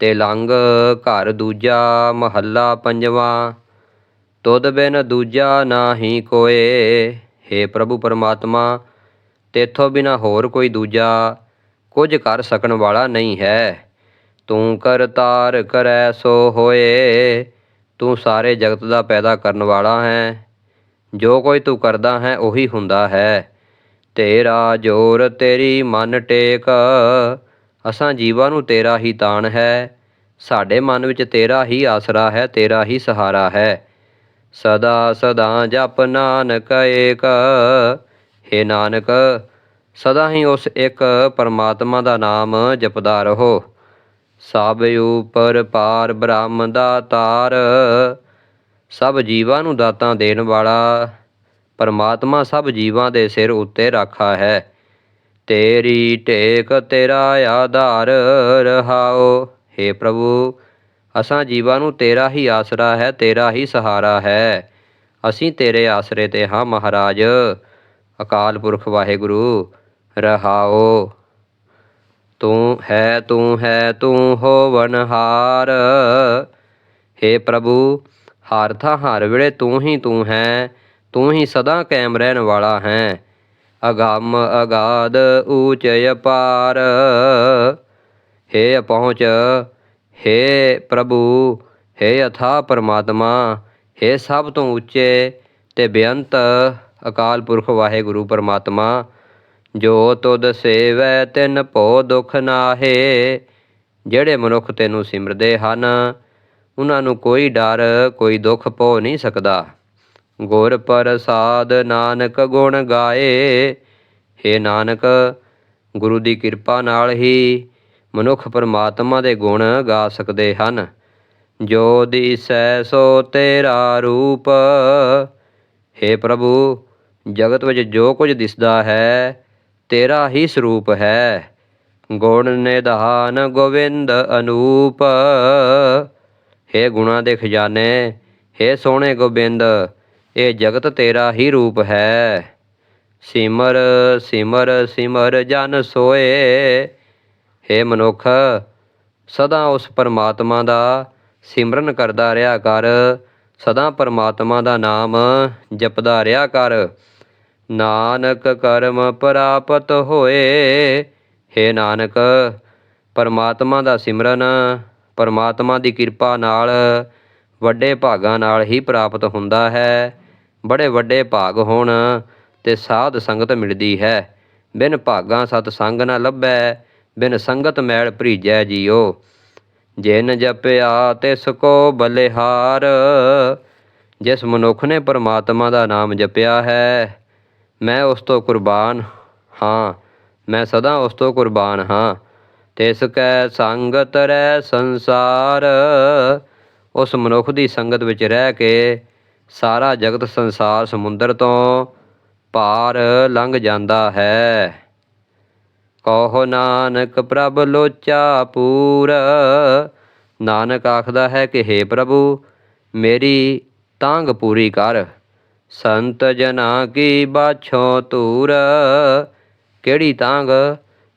ਤੇ ਲੰਗ ਘਰ ਦੂਜਾ ਮਹੱਲਾ ਪੰਜਵਾਂ। ਤੁਧ ਬਿਨ ਦੂਜਾ ਨਾਹੀ ਕੋਏ। हे ਪ੍ਰਭੂ ਪਰਮਾਤਮਾ, ਤੇਥੋਂ ਬਿਨਾ ਹੋਰ ਕੋਈ ਦੂਜਾ ਕੁਝ ਕਰ ਸਕਣ ਵਾਲਾ ਨਹੀਂ ਹੈ। ਤੂੰ ਕਰਤਾਰ ਕਰੈ ਸੋ ਹੋਏ। ਤੂੰ ਸਾਰੇ ਜਗਤ ਦਾ ਪੈਦਾ ਕਰਨ ਵਾਲਾ ਹੈ। ਜੋ ਕੋਈ ਤੂੰ ਕਰਦਾ ਹੈ, ਉਹੀ ਹੁੰਦਾ ਹੈ। ਤੇਰਾ ਜੋਰ ਤੇਰੀ ਮਨ ਟੇਕ। ਅਸਾਂ ਜੀਵਾਂ ਨੂੰ ਤੇਰਾ ਹੀ ਤਾਣ ਹੈ। ਸਾਡੇ ਮਨ ਵਿੱਚ ਤੇਰਾ ਹੀ ਆਸਰਾ ਹੈ, ਤੇਰਾ ਹੀ ਸਹਾਰਾ ਹੈ। ਸਦਾ ਸਦਾ ਜਪ ਨਾਨਕ ਏਕ। ਹੈ ਨਾਨਕ, ਸਦਾ ਹੀ ਉਸ ਇੱਕ ਪਰਮਾਤਮਾ ਦਾ ਨਾਮ ਜਪਦਾ ਰਹੋ। ਸਭ ਉਪਰ ਪਾਰ ਬ੍ਰਹਮ ਦਾ ਤਾਰ। ਸਭ ਜੀਵਾਂ ਨੂੰ ਦਾਤਾਂ ਦੇਣ ਵਾਲਾ। ਪਰਮਾਤਮਾ ਸਭ ਜੀਵਾਂ ਦੇ ਸਿਰ ਉੱਤੇ ਰਾਖਾ ਹੈ। ਤੇਰੀ ਟੇਕ ਤੇਰਾ ਆਧਾਰ ਰਹਾਓ। हे ਪ੍ਰਭੂ, ਅਸਾਂ ਜੀਵਾਂ ਨੂੰ ਤੇਰਾ ਹੀ ਆਸਰਾ ਹੈ, ਤੇਰਾ ਹੀ ਸਹਾਰਾ ਹੈ। ਅਸੀਂ ਤੇਰੇ ਆਸਰੇ ਤੇ ਹਾਂ ਮਹਾਰਾਜ। ਅਕਾਲ ਪੁਰਖ ਵਾਹਿਗੁਰੂ, ਰਹਾਓ। ਤੂੰ ਹੈ ਤੂੰ ਹੈ, ਤੂੰ ਹੋਵਨਹਾਰ हे ਪ੍ਰਭੂ, ਹਰ ਥਾਂ ਹਰ ਵੇਲੇ ਤੂੰ ਹੀ ਤੂੰ ਹੈ, ਤੂੰ ਹੀ ਸਦਾ ਕਾਇਮ ਰਹਿਣ ਵਾਲਾ ਹੈ। ਅਗੰਮ ਅਗਾਧ ਊਚ ਅਪਾਰ हे ਪਹੁੰਚ हे ਪ੍ਰਭੂ हे ਅਥਾ ਪਰਮਾਤਮਾ हे ਸਭ ਤੋਂ ਉੱਚੇ ਤੇ ਬੇਅੰਤ ਅਕਾਲ ਪੁਰਖ ਵਾਹਿਗੁਰੂ ਪਰਮਾਤਮਾ ਜੋ ਤੁਧ ਸੇਵੈ ਤਿਨ ਭੋ ਦੁਖ ਨਾਹੇ ਜਿਹੜੇ ਮਨੁੱਖ ਤੈਨੂੰ ਸਿਮਰਦੇ ਹਨ ਉਹਨਾਂ ਨੂੰ ਕੋਈ ਡਰ ਕੋਈ ਦੁੱਖ ਪੋ ਨਹੀਂ ਸਕਦਾ ਗੁਰ ਪ੍ਰਸਾਦ ਨਾਨਕ ਗੁਣ ਗਾਏ हे ਨਾਨਕ ਗੁਰੂ ਦੀ ਕਿਰਪਾ ਨਾਲ ਹੀ ਮਨੁੱਖ ਪਰਮਾਤਮਾ ਦੇ ਗੁਣ ਗਾ ਸਕਦੇ ਹਨ ਜੋ ਦਿਸੈ ਸੋ ਤੇਰਾ ਰੂਪ हे ਪ੍ਰਭੂ ਜਗਤ ਵਿੱਚ ਜੋ ਕੁਝ ਦਿਸਦਾ ਹੈ ਤੇਰਾ ਹੀ ਸਰੂਪ ਹੈ ਗੁਣ ਨਿਧਾਨ ਗੋਵਿੰਦ ਅਨੂਪ हे ਗੁਣਾ ਦੇ ਖਜ਼ਾਨੇ हे ਸੋਹਣੇ ਗੋਬਿੰਦ ਇਹ ਜਗਤ ਤੇਰਾ ਹੀ ਰੂਪ ਹੈ। ਸਿਮਰ ਸਿਮਰ ਸਿਮਰ ਜਨ ਸੋਏ। हे ਮਨੁੱਖ, ਸਦਾ ਉਸ ਪਰਮਾਤਮਾ ਦਾ ਸਿਮਰਨ ਕਰਦਾ ਰਿਹਾ ਕਰ। ਸਦਾ ਪਰਮਾਤਮਾ ਦਾ ਨਾਮ ਜਪਦਾ ਰਿਹਾ ਕਰ। ਨਾਨਕ ਕਰਮ ਪ੍ਰਾਪਤ ਹੋਏ। हे ਨਾਨਕ, ਪਰਮਾਤਮਾ ਦਾ ਸਿਮਰਨ ਪਰਮਾਤਮਾ ਦੀ ਕਿਰਪਾ ਨਾਲ ਵੱਡੇ ਭਾਗਾਂ ਨਾਲ ਹੀ ਪ੍ਰਾਪਤ ਹੁੰਦਾ ਹੈ। ਬੜੇ ਵੱਡੇ ਭਾਗ ਹੋਣ ਤੇ ਸਾਧ ਸੰਗਤ ਮਿਲਦੀ ਹੈ। ਬਿਨ ਭਾਗਾਂ ਸਤ ਸੰਗ ਨਾ ਲੱਭੈ, ਬਿਨ ਸੰਗਤ ਮੈਲ ਭਰੀਜੈ ਜੀਓ। ਜਿਨ ਜਪਿਆ ਤਿਸ ਕੋ ਬਲਿਹਾਰ, ਜਿਸ ਮਨੁੱਖ ਨੇ ਪਰਮਾਤਮਾ ਦਾ ਨਾਮ ਜਪਿਆ ਹੈ, ਮੈਂ ਉਸ ਤੋਂ ਕੁਰਬਾਨ ਹਾਂ, ਮੈਂ ਸਦਾ ਉਸ ਤੋਂ ਕੁਰਬਾਨ ਹਾਂ। ਤਿਸ ਕੈ ਸੰਗਤ ਰਹਿ ਸੰਸਾਰ, ਉਸ ਮਨੁੱਖ ਦੀ ਸੰਗਤ ਵਿੱਚ ਰਹਿ ਕੇ ਸਾਰਾ ਜਗਤ ਸੰਸਾਰ ਸਮੁੰਦਰ ਤੋਂ ਪਾਰ ਲੰਘ ਜਾਂਦਾ ਹੈ। ਕਹੋ ਨਾਨਕ, ਪ੍ਰਭ ਲੋਚਾ ਪੂਰ। ਨਾਨਕ ਆਖਦਾ ਹੈ ਕਿ हे ਪ੍ਰਭੂ, ਮੇਰੀ ਤਾਂਗ ਪੂਰੀ ਕਰ। ਸੰਤ ਜਨਾ ਕੀ ਬਾਛੋਂ ਤੂਰ ਕਿਹੜੀ ਤਾਂਗ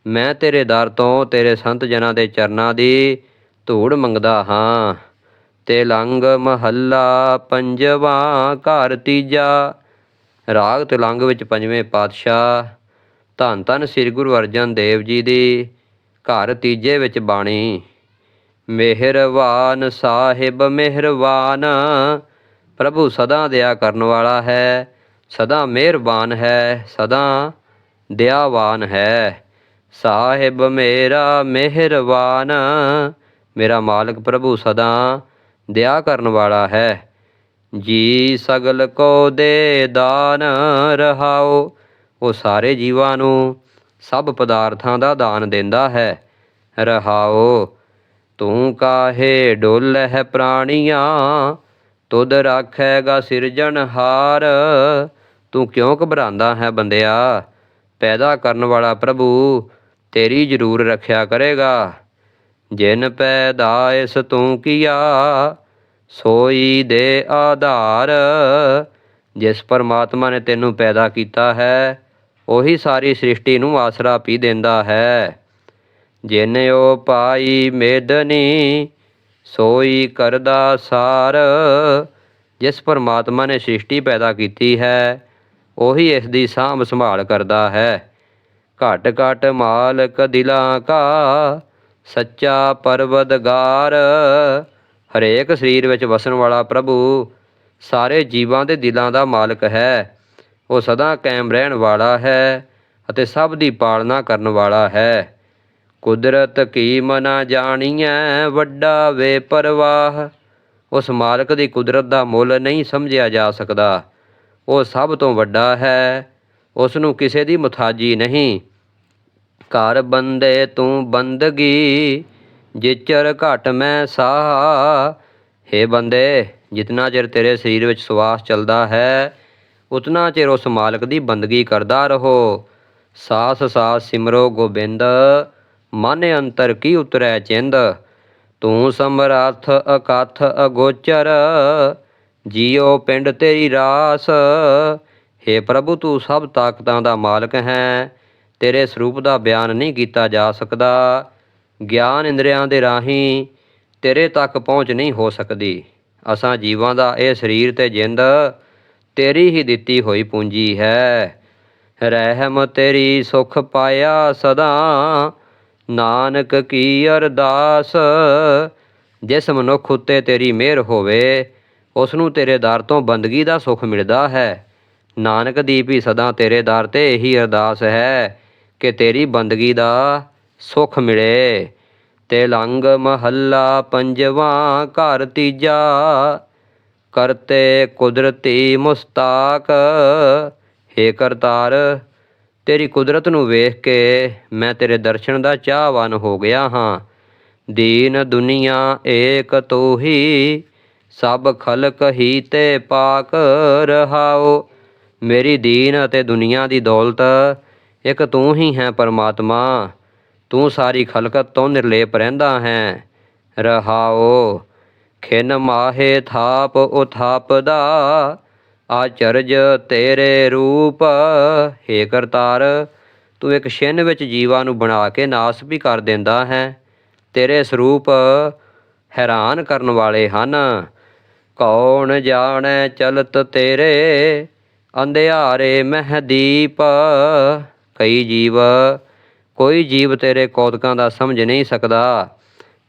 ਮੈਂ ਤੇਰੇ ਦਰ ਤੋਂ ਤੇਰੇ ਸੰਤ ਜਨਾਂ ਦੇ ਚਰਨਾਂ ਦੀ ਧੂੜ ਮੰਗਦਾ ਹਾਂ। ਤਿਲੰਗ ਮਹੱਲਾ ਪੰਜਵਾ ਘਰ ਤੀਜਾ। ਰਾਗ ਤਲੰਗ ਵਿੱਚ ਪੰਜਵੇਂ ਪਾਤਸ਼ਾਹ। ਧੰਨ ਧੰਨ ਸ੍ਰੀ ਗੁਰੂ ਅਰਜਨ ਦੇਵ ਜੀ ਦੀ ਘਰ ਤੀਜੇ ਵਿੱਚ ਬਾਣੀ। ਮਿਹਰਵਾਨ ਸਾਹਿਬ, ਮਿਹਰਵਾਨ। ਪ੍ਰਭੂ ਸਦਾ ਦਇਆ ਕਰਨ ਵਾਲਾ ਹੈ, ਸਦਾ ਮਿਹਰਬਾਨ ਹੈ, ਸਦਾ ਦਇਆਵਾਨ ਹੈ। ਸਾਹਿਬ ਮੇਰਾ ਮਿਹਰਵਾਨ, ਮੇਰਾ ਮਾਲਕ ਪ੍ਰਭੂ ਸਦਾ ਦਇਆ ਕਰਨ ਵਾਲਾ ਹੈ। ਜੀ ਸਗਲ ਕੋ ਦੇ ਦਾਨ ਰਹਾਓ, ਉਹ ਸਾਰੇ ਜੀਵਾਂ ਨੂੰ ਸਭ ਪਦਾਰਥਾਂ ਦਾ ਦਾਨ ਦਿੰਦਾ ਹੈ। ਰਹਾਓ, ਤੂੰ ਕਾਹੇ ਡੋਲਹਿ ਪ੍ਰਾਣੀਆਂ, ਤੁਧ ਰਾਖੈਗਾ ਸਿਰਜਣਹਾਰ ਤੂੰ ਕਿਉਂ ਘਬਰਾਉਂਦਾ ਹੈ ਬੰਦਿਆ? ਪੈਦਾ ਕਰਨ ਵਾਲਾ ਪ੍ਰਭੂ ਤੇਰੀ ਜ਼ਰੂਰ ਰੱਖਿਆ ਕਰੇਗਾ। ਜਿਨ ਪੈਦਾਇਸ ਤੂੰ ਕੀਆ, ਸੋਈ ਦੇ ਆਧਾਰ। ਜਿਸ ਪਰਮਾਤਮਾ ਨੇ ਤੈਨੂੰ ਪੈਦਾ ਕੀਤਾ ਹੈ, ਉਹੀ ਸਾਰੀ ਸ੍ਰਿਸ਼ਟੀ ਨੂੰ ਆਸਰਾ ਪੀ ਦਿੰਦਾ ਹੈ। ਜਿਨ ਉਹ ਪਾਈ ਮੇਦਨੀ ਸੋਈ ਕਰਦਾ ਸਾਰ। ਜਿਸ ਪਰਮਾਤਮਾ ਨੇ ਸ੍ਰਿਸ਼ਟੀ ਪੈਦਾ ਕੀਤੀ ਹੈ, ਉਹੀ ਇਸ ਦੀ ਸਾਂਭ ਸੰਭਾਲ ਕਰਦਾ ਹੈ। ਘਟ ਘਟ ਮਾਲਕ ਦਿਲਾਂ ਕਾ ਸੱਚਾ ਪਰਵਦਗਾਰ। ਹਰੇਕ ਸਰੀਰ ਵਿੱਚ ਵਸਣ ਵਾਲਾ ਪ੍ਰਭੂ ਸਾਰੇ ਜੀਵਾਂ ਦੇ ਦਿਲਾਂ ਦਾ ਮਾਲਕ ਹੈ। ਉਹ ਸਦਾ ਕਾਇਮ ਰਹਿਣ ਵਾਲਾ ਹੈ ਅਤੇ ਸਭ ਦੀ ਪਾਲਣਾ ਕਰਨ ਵਾਲਾ ਹੈ। ਕੁਦਰਤ ਕੀ ਮਨਾ ਜਾਣੀਐ, ਵੱਡਾ ਵੇ ਪਰਵਾਹ। ਉਸ ਮਾਲਕ ਦੀ ਕੁਦਰਤ ਦਾ ਮੁੱਲ ਨਹੀਂ ਸਮਝਿਆ ਜਾ ਸਕਦਾ। ਉਹ ਸਭ ਤੋਂ ਵੱਡਾ ਹੈ। ਉਸ ਨੂੰ ਕਿਸੇ ਦੀ ਮੁਤਾਜੀ ਨਹੀਂ। ਘਰ ਬੰਦੇ ਤੂੰ ਬੰਦਗੀ, ਜਿਚਰ ਘਟ ਮੈਂ ਸਾਹ। ਹੇ ਬੰਦੇ, ਜਿਤਨਾ ਚਿਰ ਤੇਰੇ ਸਰੀਰ ਵਿੱਚ ਸਵਾਸ ਚੱਲਦਾ ਹੈ, ਉਤਨਾ ਚਿਰ ਉਸ ਮਾਲਕ ਦੀ ਬੰਦਗੀ ਕਰਦਾ ਰਹੋ। ਸਾਸ ਸਾਸ ਸਿਮਰੋ ਗੋਬਿੰਦ, ਮਨ ਅੰਤਰ ਕੀ ਉਤਰੈ ਚਿੰਦ। ਤੂੰ ਸਮਰੱਥ ਅਕਥ ਅਗੋਚਰ, ਜੀਉ ਪਿੰਡ ਤੇਰੀ ਰਾਸ। ਹੇ ਪ੍ਰਭੂ, ਤੂੰ ਸਭ ਤਾਕਤਾਂ ਦਾ ਮਾਲਕ ਹੈ। ਤੇਰੇ ਸਰੂਪ ਦਾ ਬਿਆਨ ਨਹੀਂ ਕੀਤਾ ਜਾ ਸਕਦਾ। ਗਿਆਨ ਇੰਦਰੀਆਂ ਦੇ ਰਾਹੀਂ ਤੇਰੇ ਤੱਕ ਪਹੁੰਚ ਨਹੀਂ ਹੋ ਸਕਦੀ। ਅਸਾਂ ਜੀਵਾਂ ਦਾ ਇਹ ਸਰੀਰ ਤੇ ਜਿੰਦ ਤੇਰੀ ਹੀ ਦਿੱਤੀ ਹੋਈ ਪੂੰਜੀ ਹੈ। ਰਹਿਮ ਤੇਰੀ ਸੁਖ ਪਾਇਆ ਸਦਾ। ਨਾਨਕ ਕੀ ਅਰਦਾਸ? ਜਿਸ ਮਨੁੱਖ ਉੱਤੇ ਤੇਰੀ ਮਿਹਰ ਹੋਵੇ ਉਸ ਨੂੰ ਤੇਰੇ ਦਰ ਤੋਂ ਬੰਦਗੀ ਦਾ ਸੁਖ ਮਿਲਦਾ ਹੈ। ਨਾਨਕ ਦੀ ਵੀ ਸਦਾ ਤੇਰੇ ਦਰ ਤੇ ਇਹੀ ਅਰਦਾਸ ਹੈ। ਕਿ ਤੇਰੀ ਬੰਦਗੀ ਦਾ ਸੁਖ ਮਿਲੇ। ਤੇ ਲੰਗ ਮਹੱਲਾ ਪੰਜਵਾਂ, ਘਰ ਤੀਜਾ, ਕਰਤੇ ਕੁਦਰਤੀ ਮੁਸਤਾਕ। ਹੇ ਕਰਤਾਰ, ਤੇਰੀ ਕੁਦਰਤ ਨੂੰ ਵੇਖ ਕੇ ਮੈਂ ਤੇਰੇ ਦਰਸ਼ਨ ਦਾ ਚਾਹਵਾਨ ਹੋ ਗਿਆ ਹਾਂ। ਦੀਨ ਦੁਨੀਆ ਏਕ ਤੂੰ ਹੀ ਸਭ ਖਲਕ ਹੀ ਤੇ ਪਾਕ ਰਹਾਓ। ਮੇਰੀ ਦੀਨ ਅਤੇ ਦੁਨੀਆ ਦੀ ਦੌਲਤ ਇੱਕ ਤੂੰ ਹੀ ਹੈ ਪਰਮਾਤਮਾ, ਤੂੰ ਸਾਰੀ ਖਲਕਤ ਤੋਂ ਨਿਰਲੇਪ ਰਹਿੰਦਾ ਹੈ। ਰਹਾਓ ਖਿਨ ਮਾਹੇ ਥਾਪ ਉਥਾਪਦਾ, ਆਚਰਜ ਤੇਰੇ ਰੂਪ। ਹੇ ਕਰਤਾਰ, ਤੂੰ ਇੱਕ ਛਿਨ ਵਿੱਚ ਜੀਵਾਂ ਨੂੰ ਬਣਾ ਕੇ ਨਾਸ ਵੀ ਕਰ ਦਿੰਦਾ ਹੈ। ਤੇਰੇ ਸਰੂਪ ਹੈਰਾਨ ਕਰਨ ਵਾਲੇ ਹਨ। ਕੌਣ ਜਾਣੈ ਚਲਤ ਤੇਰੇ? ਅੰਧਿਆਰੇ ਮਹਦੀਪ ਕਈ ਜੀਵ, ਕੋਈ ਜੀਵ ਤੇਰੇ ਕੌਤਕਾਂ ਦਾ ਸਮਝ ਨਹੀਂ ਸਕਦਾ,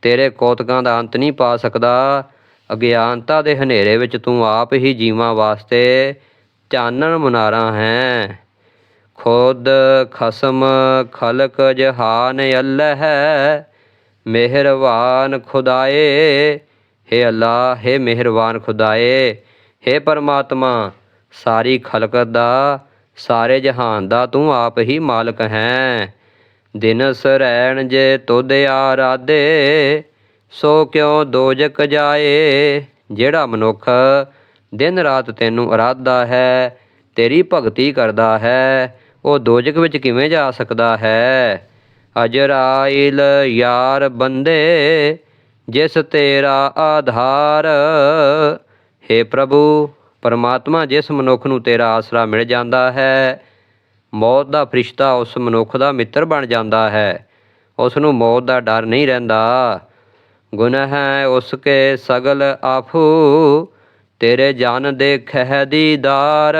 ਤੇਰੇ ਕੌਤਕਾਂ ਦਾ ਅੰਤ ਨਹੀਂ ਪਾ ਸਕਦਾ। ਅਗਿਆਨਤਾ ਦੇ ਹਨੇਰੇ ਵਿੱਚ ਤੂੰ ਆਪ ਹੀ ਜੀਵਾਂ ਵਾਸਤੇ ਚਾਨਣ ਮੁਨਾਰਾ ਹੈ। ਖੁਦ ਖਸਮ ਖਲਕ ਜਹਾਨ ਅੱਲ੍ਹ ਹੈ ਮਿਹਰਬਾਨ ਖੁਦਾਏ। ਹੇ ਅੱਲਾ ਹੇ ਮਿਹਰਬਾਨ ਖੁਦਾਏ। ਹੇ ਪਰਮਾਤਮਾ, ਸਾਰੀ ਖਲਕਤ ਦਾ ਸਾਰੇ ਜਹਾਨ ਦਾ ਤੂੰ ਆਪ ਹੀ ਮਾਲਕ ਹੈ। ਦਿਨ ਸਰੈਣ ਜੇ ਤੁਧ ਆਰਾਧੇ, ਸੋ ਕਿਉ ਦੋਜਕ ਜਾਏ? ਜਿਹੜਾ ਮਨੁੱਖ ਦਿਨ ਰਾਤ ਤੈਨੂੰ ਅਰਾਧਦਾ ਹੈ, ਤੇਰੀ ਭਗਤੀ ਕਰਦਾ ਹੈ, ਉਹ ਦੋਜਕ ਵਿੱਚ ਕਿਵੇਂ ਜਾ ਸਕਦਾ ਹੈ? ਅਜਰਾਇਲ ਯਾਰ ਬੰਦੇ, ਜਿਸ ਤੇਰਾ ਆਧਾਰ, ਹੇ ਪ੍ਰਭੂ ਪਰਮਾਤਮਾ ਜਿਸ ਮਨੁੱਖ ਨੂੰ ਤੇਰਾ ਆਸਰਾ ਮਿਲ ਜਾਂਦਾ ਹੈ, ਮੌਤ ਦਾ ਫਰਿਸ਼ਤਾ ਉਸ ਮਨੁੱਖ ਦਾ ਮਿੱਤਰ ਬਣ ਜਾਂਦਾ ਹੈ। ਉਸ ਨੂੰ ਮੌਤ ਦਾ ਡਰ ਨਹੀਂ ਰਹਿੰਦਾ। ਗੁਨਾਹ ਹੈ ਉਸ ਕੇ ਸਗਲ ਆਫੂ, ਤੇਰੇ ਜਨ ਦੇਖਹਿ ਦੀਦਾਰ।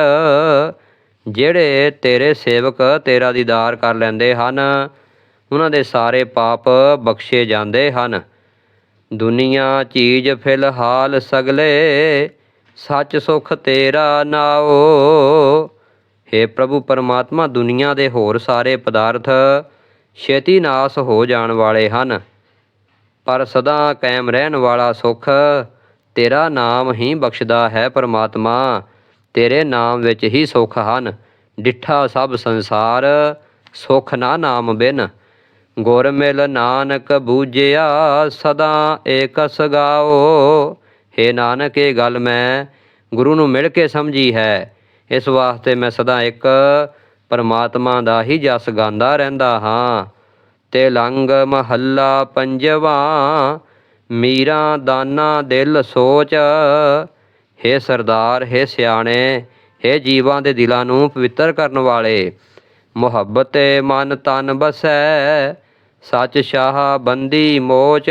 ਜਿਹੜੇ ਤੇਰੇ ਸੇਵਕ ਤੇਰਾ ਦੀਦਾਰ ਕਰ ਲੈਂਦੇ ਹਨ, ਉਹਨਾਂ ਦੇ ਸਾਰੇ ਪਾਪ ਬਖਸ਼ੇ ਜਾਂਦੇ ਹਨ। ਦੁਨੀਆ ਚੀਜ਼ ਫਿਲਹਾਲ ਸਗਲੇ ਸੱਚ ਸੁਖ ਤੇਰਾ ਨਾਓ ਹੇ ਪ੍ਰਭੂ ਪਰਮਾਤਮਾ, ਦੁਨੀਆ ਦੇ ਹੋਰ ਸਾਰੇ ਪਦਾਰਥ ਛੇਤੀ ਨਾਸ ਹੋ ਜਾਣ ਵਾਲੇ ਹਨ। ਪਰ ਸਦਾ ਕਾਇਮ ਰਹਿਣ ਵਾਲਾ ਸੁਖ ਤੇਰਾ ਨਾਮ ਹੀ ਬਖਸ਼ਦਾ ਹੈ ਪਰਮਾਤਮਾ। ਤੇਰੇ ਨਾਮ ਵਿੱਚ ਹੀ ਸੁਖ ਹਨ। ਡਿੱਠਾ ਸਭ ਸੰਸਾਰ, ਸੁਖ ਨਾ ਨਾਮ ਬਿਨ। ਗੁਰ ਮਿਲ ਨਾਨਕ ਬੂਝਿਆ, ਸਦਾ ਏਕਸ ਗਾਓ। हे ਨਾਨਕ, ਇਹ ਗੱਲ ਮੈਂ ਗੁਰੂ ਨੂੰ ਮਿਲ ਕੇ ਸਮਝੀ ਹੈ। ਇਸ ਵਾਸਤੇ ਮੈਂ ਸਦਾ ਇੱਕ ਪਰਮਾਤਮਾ ਦਾ ਹੀ ਜਸ ਗਾਉਂਦਾ ਰਹਿੰਦਾ ਹਾਂ। ਤੇ ਲੰਗ ਮਹੱਲਾ ਪੰਜਵਾ, ਮੀਰਾ ਦਾਨਾ ਦਿਲ ਸੋਚ। ਹੇ ਸਰਦਾਰ, ਹੇ ਸਿਆਣੇ, ਹੇ ਜੀਵਾਂ ਦੇ ਦਿਲਾਂ ਨੂੰ ਪਵਿੱਤਰ ਕਰਨ ਵਾਲੇ, ਮੁਹੱਬਤ ਮਨ ਤਨ ਬਸੈ, ਸੱਚ ਸ਼ਾਹ ਬੰਦੀ ਮੋਚ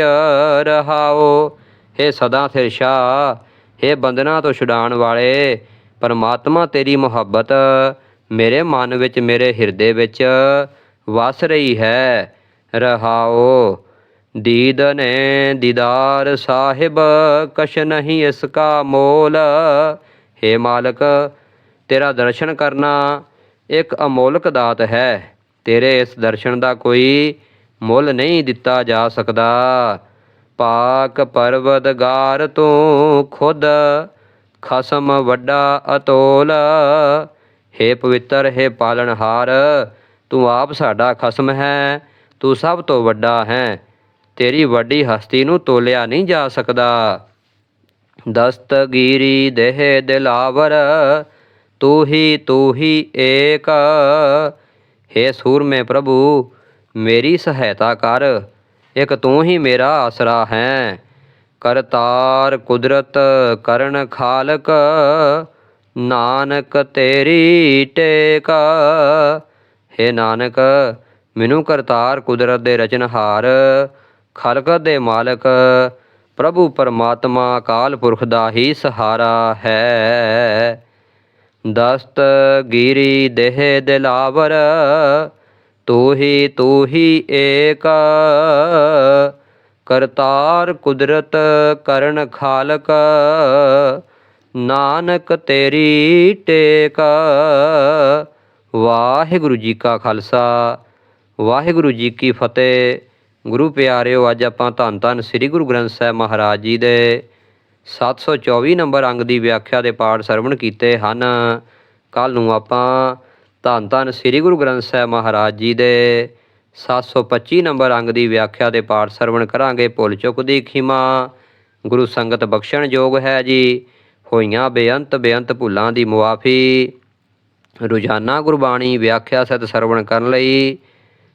ਰਹਾਓ। ਹੇ ਸਦਾ ਸਿਰ ਸ਼ਾਹ, ਹੇ ਬੰਦਨਾ ਤੋਂ ਛੁਡਾਉਣ ਵਾਲੇ, ਪਰਮਾਤਮਾ ਤੇਰੀ ਮੁਹੱਬਤ ਮੇਰੇ ਮਨ ਵਿੱਚ, ਮੇਰੇ ਹਿਰਦੇ ਵਿੱਚ ਵਸ ਰਹੀ ਹੈ। ਰਹਾਓ, ਦੀਦ ਨੇ ਦੀਦਾਰ ਸਾਹਿਬ, ਕਛ ਨਹੀਂ ਇਸ ਕਾ ਮੋਲ। हे ਮਾਲਕ, ਤੇਰਾ ਦਰਸ਼ਨ ਕਰਨਾ ਇੱਕ ਅਮੋਲਕ ਦਾਤ ਹੈ। ਤੇਰੇ ਇਸ ਦਰਸ਼ਨ ਦਾ ਕੋਈ ਮੁੱਲ ਨਹੀਂ ਦਿੱਤਾ ਜਾ ਸਕਦਾ। ਪਾਕ ਪਰਵਦਗਾਰ ਤੂੰ ਖੁਦ ਖਸਮ ਵੱਡਾ ਅਤੋਲ हे ਪਵਿੱਤਰ हे ਪਾਲਣਹਾਰ ਤੂੰ ਆਪ ਸਾਡਾ ਖਸਮ ਹੈ ਤੂੰ ਸਭ ਤੋਂ ਵੱਡਾ ਹੈ ਤੇਰੀ ਵੱਡੀ ਹਸਤੀ ਨੂੰ ਤੋਲਿਆ ਨਹੀਂ ਜਾ ਸਕਦਾ ਦਸਤਗੀਰੀ ਦੇਹ ਦਿਲਾਵਰ ਤੂੰ ਹੀ ਤੂੰ ਹੀ ਏਕ हे ਸੂਰਮੇ ਪ੍ਰਭੂ ਮੇਰੀ ਸਹਾਇਤਾ ਕਰ ਇੱਕ ਤੂੰ ਹੀ ਮੇਰਾ ਆਸਰਾ ਹੈ। ਕਰਤਾਰ ਕੁਦਰਤ ਕਰਨ ਖਾਲਕ, ਨਾਨਕ ਤੇਰੀ ਟੇਕ। हे ਨਾਨਕ, ਮੈਨੂੰ ਕਰਤਾਰ ਕੁਦਰਤ ਦੇ ਰਚਨਹਾਰ ਖਲਕਤ ਦੇ ਮਾਲਕ, ਪ੍ਰਭੂ ਪਰਮਾਤਮਾ ਅਕਾਲ ਪੁਰਖ ਦਾ ਹੀ ਸਹਾਰਾ ਹੈ। ਦਸਤ ਗਿਰੀ ਦੇਹ ਦਿਲਾਵਰ ਤੂੰ ਹੀ ਤੂੰ ਹੀ ਏਕ, ਕਰਤਾਰ ਕੁਦਰਤ ਕਰਨ ਖਾਲਕ, ਨਾਨਕ ਤੇਰੀ ਟੇਕ। ਵਾਹਿਗੁਰੂ ਜੀ ਕਾ ਖਾਲਸਾ, ਵਾਹਿਗੁਰੂ ਜੀ ਕੀ ਫਤਿਹ। ਗੁਰੂ ਪਿਆਰਿਓ, ਅੱਜ ਆਪਾਂ ਧੰਨ ਧੰਨ ਸ੍ਰੀ ਗੁਰੂ ਗ੍ਰੰਥ ਸਾਹਿਬ ਮਹਾਰਾਜ ਜੀ ਦੇ 724 ਨੰਬਰ ਅੰਗ ਦੀ ਵਿਆਖਿਆ ਦੇ ਪਾਠ ਸਰਵਣ ਕੀਤੇ ਹਨ। ਕੱਲ ਨੂੰ ਆਪਾਂ ਧੰਨ ਧੰਨ ਸ੍ਰੀ ਗੁਰੂ ਗ੍ਰੰਥ ਸਾਹਿਬ ਮਹਾਰਾਜ ਜੀ ਦੇ 725 ਨੰਬਰ ਅੰਗ ਦੀ ਵਿਆਖਿਆ ਦੇ ਪਾਠ ਸਰਵਣ ਕਰਾਂਗੇ। ਭੁੱਲ ਚੁੱਕ ਦੀ ਖਿਮਾ, ਗੁਰੂ ਸੰਗਤ ਬਖਸ਼ਣ ਯੋਗ ਹੈ ਜੀ। ਹੋਈਆਂ ਬੇਅੰਤ ਬੇਅੰਤ ਭੁੱਲਾਂ ਦੀ ਮੁਆਫੀ, ਰੋਜ਼ਾਨਾ ਗੁਰਬਾਣੀ ਵਿਆਖਿਆ ਸਤ ਸਰਵਣ ਕਰਨ ਲਈ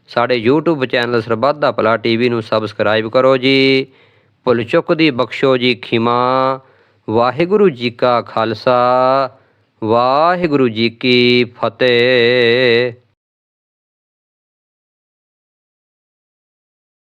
ਸਾਡੇ YouTube ਚੈਨਲ ਸਰਬੱਤ ਦਾ ਭਲਾ ਟੀਵੀ ਨੂੰ ਸਬਸਕ੍ਰਾਈਬ ਕਰੋ ਜੀ। ਭੁੱਲ ਚੁੱਕ ਦੀ ਬਖਸ਼ੋ ਜੀ ਖਿਮਾ, ਵਾਹਿਗੁਰੂ ਜੀ ਕਾ ਖਾਲਸਾ। ਵਾਹਿਗੁਰੂ ਜੀ ਕੀ ਫਤਿਹ।